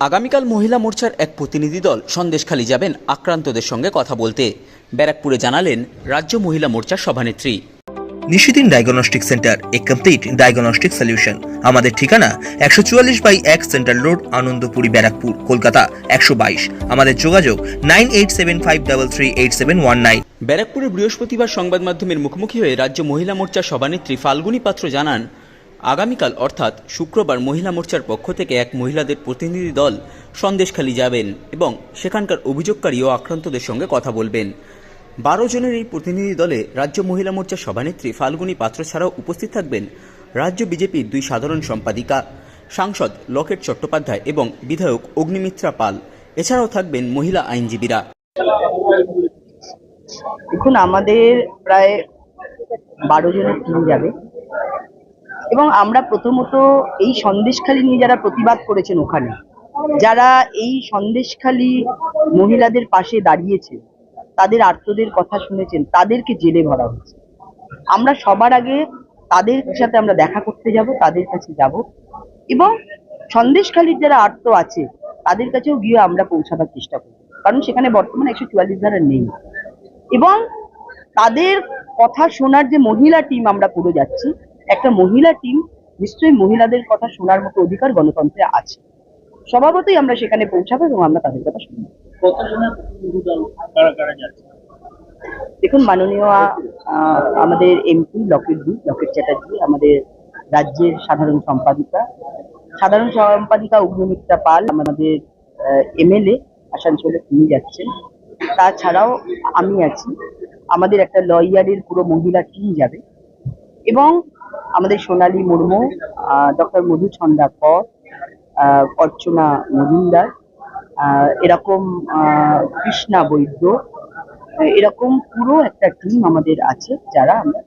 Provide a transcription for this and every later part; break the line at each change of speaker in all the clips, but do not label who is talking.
আগামীকাল মহিলা মোর্চার এক প্রতিনিধি দল সন্দেশখালী যাবেন আক্রান্তদের সঙ্গে কথা বলতে। ব্যারাকপুরে জানালেন রাজ্য মহিলা মোর্চার সভানেত্রী।
নিশিদিন ডায়াগনস্টিক সেন্টার এ কমপ্লিট ডায়াগনস্টিক সলিউশন। আমাদের ঠিকানা একশো চুয়াল্লিশ বাই এক সেন্ট্রাল রোড আনন্দপুরি ব্যারাকপুর কলকাতা একশো বাইশ। আমাদের যোগাযোগ nine eight seven five double three eight seven one nine.
ব্যারাকপুরে বৃহস্পতিবার সংবাদ মাধ্যমের মুখোমুখি হয়ে রাজ্য মহিলা মোর্চার সভানেত্রী ফাল্গুনী পাত্র জানান আগামীকাল অর্থাৎ শুক্রবার মহিলা মোর্চার পক্ষ থেকে এক মহিলাদের প্রতিনিধি দল সন্দেশখালী যাবেন এবং সেখানকার অভিযোগকারী ও আক্রান্তদের সঙ্গে কথা বলবেন। বারো জনের এই প্রতিনিধি দলে রাজ্য মহিলা মোর্চার সভানেত্রী ফাল্গুনী পাত্র ছাড়াও উপস্থিত থাকবেন রাজ্য বিজেপির দুই সাধারণ সম্পাদিকা, সাংসদ লকেট চট্টোপাধ্যায় এবং বিধায়ক অগ্নিমিত্রা পাল। এছাড়াও থাকবেন মহিলা আইনজীবীরা।
দেখুন, আমাদের প্রায় বারো জনের টিম যাবে। এবং আমরা প্রথমত এই সন্দেশখালি নিয়ে যারা প্রতিবাদ করেছেন ওখানে, যারা এই সন্দেশখালি মহিলাদের পাশে দাঁড়িয়েছে তাদের আর্তদের কথা শুনেছেন, তাদেরকে জেলে ভরা হয়েছে। আমরা সবার আগে তাদের সাথে আমরা দেখা করতে যাব, তাদের কাছে যাব এবং সন্দেশখালির যারা আর্ত আছে, তাদের কাছেও গিয়ে আমরা পৌঁছাবার চেষ্টা করব। কারণ সেখানে বর্তমানে একশো চুয়াল্লিশ ধারা নেই। এবং তাদের কথা শোনার যে মহিলা টিম আমরা করে যাচ্ছি একটা মহিলা টিম নিশ্চয়ই মহিলাদের কথা শোনার মতো অধিকার গণতন্ত্রে আছে। স্বভাবতই আমরা সেখানে পৌঁছাবো এবং আমরা তাদের কথা শুনব। দেখুন মাননীয় আমাদের এমপি লকেট দি লকেট চ্যাটার্জি আমাদের রাজ্যের সাধারণ সম্পাদিকা। সাধারণ সম্পাদিকা অগ্নিমিত্রা পাল আমাদের এমএলএ আসানসোলে তিনি যাচ্ছেন। তাছাড়াও আমি আছি। আমাদের একটা লয়ারের পুরো মহিলা টিম যাবে। এবং আমাদের সোনালী মুর্মু ডক্টর মধু ছন্দাকর আহ, অর্চনা মজুমদার এরকম কৃষ্ণা বৈদ্য এরকম পুরো একটা টিম আমাদের আছে যারা আমরা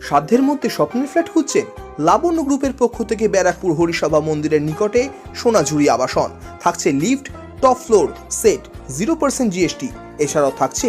সাধ্যের মধ্যে স্বপ্নের ফ্ল্যাট খুঁজছেন লাবণ্য গ্রুপের পক্ষ থেকে ব্যারাকপুর হরিসভা মন্দিরের নিকটে সোনাঝুরি আবাসন। থাকছে lift top floor set zero percent GST এছাড়াও থাকছে